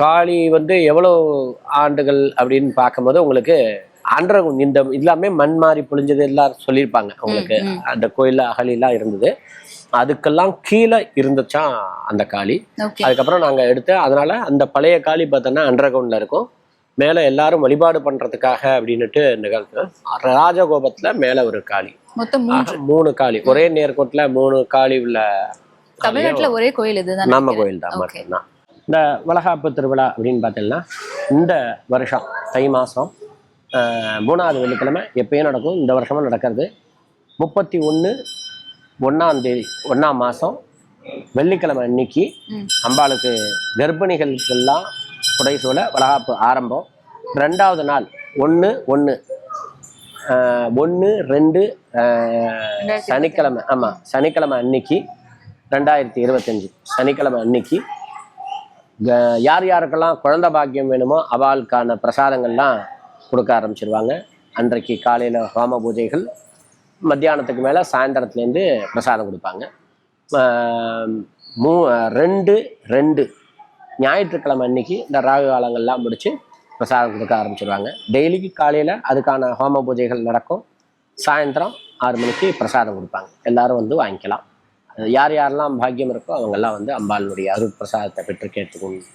காளி வந்து எவ்வளோ ஆண்டுகள் அப்படின்னு பார்க்கும்போது உங்களுக்கு அன்றகுன் இந்த எல்லாமே மண் மாறி பொழிஞ்சது எல்லாம் சொல்லியிருப்பாங்க உங்களுக்கு. அந்த கோயில்ல அகலிலாம் இருந்தது. அதுக்கெல்லாம் கீழே இருந்துச்சாம் அந்த காளி. அதுக்கப்புறம் நாங்க எடுத்து அதனால அந்த பழைய காளி பார்த்தோன்னா அண்டர்கிரவுண்ட்ல இருக்கும். மேலே எல்லாரும் வழிபாடு பண்றதுக்காக அப்படின்னுட்டு நிகழ்த்து ராஜகோபத்துல மேலே ஒரு காளி. மூணு காளி. ஒரே நேர்கோட்டில் மூணு காளி உள்ள தமிழ்நாட்டுல ஒரே கோயில் இதுதான் நம்ம கோயில் தான். மட்டும்தான். இந்த வளகாப்பு திருவிழா அப்படின்னு பார்த்தீங்கன்னா இந்த வருஷம் தை மாதம் மூணாவது வெள்ளிக்கிழமை எப்பயும் நடக்கும். இந்த வருஷமும் நடக்கிறது. முப்பத்தி ஒன்று ஒன்றாம் தேதி ஒன்றாம் மாதம் வெள்ளிக்கிழமை அன்னைக்கு. அம்பாளுக்கு கர்ப்பிணிகளுக்கெல்லாம் புடைசூழ வளகாப்பு ஆரம்பம். ரெண்டாவது நாள் ஒன்று ஒன்று ஒன்று ரெண்டு சனிக்கிழமை ஆமாம் சனிக்கிழமை அன்னைக்கு ரெண்டாயிரத்தி இருபத்தஞ்சி சனிக்கிழமை அன்னைக்கு யார் யாருக்கெல்லாம் குழந்த பாக்கியம் வேணுமோ அவளுக்கான பிரசாதங்கள்லாம் கொடுக்க ஆரம்பிச்சிருவாங்க. அன்றைக்கு காலையில் ஹோம பூஜைகள் மத்தியானத்துக்கு மேலே சாயந்தரத்துலேருந்து பிரசாதம் கொடுப்பாங்க. மூ ரெண்டு ரெண்டு. ஞாயிற்றுக்கிழமை அன்னைக்கு இந்த ராகு காலங்கள்லாம் முடித்து பிரசாதம் கொடுக்க ஆரம்பிச்சிருவாங்க. டெய்லிக்கு காலையில் அதுக்கான ஹோம பூஜைகள் நடக்கும். சாயந்தரம் ஆறு மணிக்கு பிரசாதம் கொடுப்பாங்க. எல்லோரும் வந்து வாங்கிக்கலாம். யார் யாரெல்லாம் பாக்கியம் இருக்கோ அவங்கெல்லாம் வந்து அம்பாளுடைய அருட்பிரசாதத்தை பெற்று கேட்டுக்கணும்